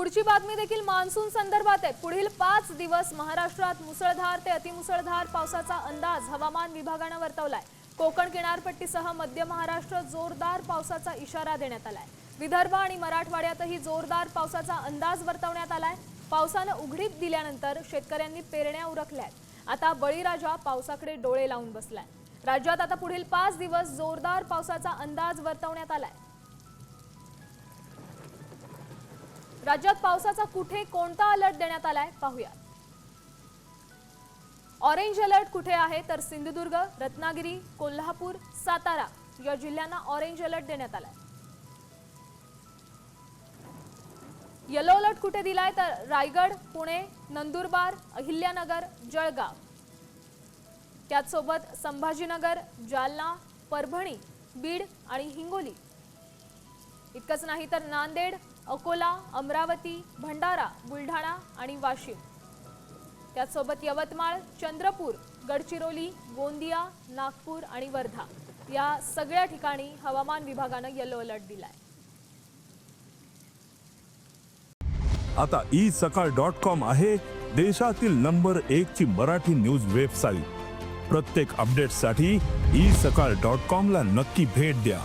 पुढची बातमी देखील मान्सून संदर्भात आहे. पुढील पाच दिवस महाराष्ट्रात मुसळधार ते अतिमुसळधार पावसाचा अंदाज हवामान विभागानं वर्तवलाय. कोकण किनारपट्टीसह मध्य महाराष्ट्र जोरदार पावसाचा इशारा देण्यात आलाय. विदर्भ आणि मराठवाड्यातही जोरदार पावसाचा अंदाज वर्तवण्यात आलाय. पावसानं उघडीप दिल्यानंतर शेतकऱ्यांनी पेरण्या उरकल्यात. आता बळीराजा पावसाकडे डोळे लावून बसलाय. राज्यात आता पुढील पाच दिवस जोरदार पावसाचा अंदाज वर्तवण्यात आलाय. राज्यात पावसाचा कुठे कोणता अलर्ट देण्यात आलाय? पाहूया ऑरेंज अलर्ट कुठे आहे? तर सिंधुदुर्ग रत्नागिरी कोल्हापूर सातारा या जिल्ह्यांना ऑरेंज अलर्ट देण्यात आलाय. येलो अलर्ट कुठे दिलाय? तर रायगड पुणे नंदुरबार अहिल्यानगर जळगाव. त्याचसोबत संभाजीनगर जालना परभणी बीड आणि हिंगोली. इतकंच नाही तर नांदेड अकोला अमरावती भंडारा बुलढाणा आणि वाशिम. त्याचसोबत यवतमाळ चंद्रपूर गडचिरोली गोंदिया नागपूर आणि वर्धा या सगळ्या ठिकाणी हवामान विभागानं येलो अलर्ट दिलाय. आता ई सकाळ डॉट कॉम आहे देशातील नंबर एक ची मराठी न्यूज वेबसाईट प्रत्येक अपडेटसाठी ई सकाळ डॉट कॉम ला नक्की भेट द्या.